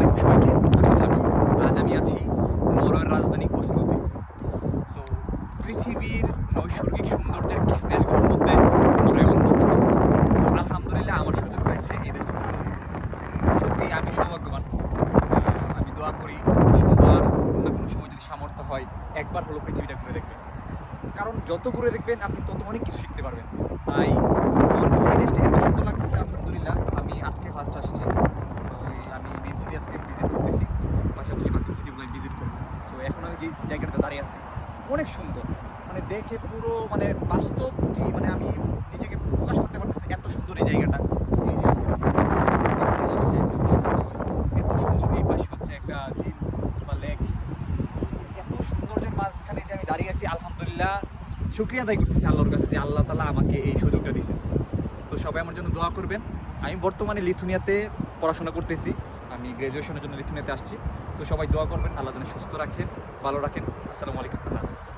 আলাইকুম সবাইকে আমি আজ আমি আছি নরওয়ের রাজধানী ওসলোতে। সো পৃথিবীর নৈসর্গিক সৌন্দর্যের কিছু দেশগুলোর মধ্যে নরওয়ে অন্যতম। সো আলহামদুলিল্লাহ আমার সুযোগ হয়েছে এই দেশটা সত্যি, আমি সৌভাগ্যবান। আমি দোয়া করি, সবার কোনো না কোনো সময় যদি সামর্থ্য হয়, একবার হলো পৃথিবীটা ঘুরে দেখবেন। কারণ যত ঘুরে দেখবেন, আপনি তত অনেক কিছু শিখতে পারবেন। তাই আমার কাছে এই দেশটা এত সুন্দর লাগতেছে আলহামদুলিল্লাহ আমি আজকে ফার্স্ট আসছি তো আমি মেন সিটি আজকে ভিজিট করতেছি। পাশাপাশি বাকি সিটিগুলো আমি ভিজিট করব। তো এখন আমি যে জায়গাটাতে দাঁড়িয়ে আছি, অনেক সুন্দর। মানে দেখে পুরো মানে বাস্তব কি মানে আমি নিজেকে প্রকাশ করতে পারতেছি এত সুন্দর এই জায়গাটা। এত সুন্দর হচ্ছে একটা এত সৌন্দর্যের মাঝখানে দাঁড়িয়ে আছি, আলহামদুলিল্লাহ, শুক্রিয়া আদায় করতেছি আল্লাহর কাছে যে আল্লাহ তালা আমাকে এই সুযোগটা দিয়েছে তো সবাই আমার জন্য দোয়া করবেন। আমি বর্তমানে লিথুনিয়াতে পড়াশোনা করতেছি। আমি গ্র্যাজুয়েশনের জন্য লিথুনিয়াতে আসছি। তো সবাই দোয়া করবেন, আল্লাহ যেন সুস্থ রাখেন ভালো রাখেন। আসসালামু আলাইকুম।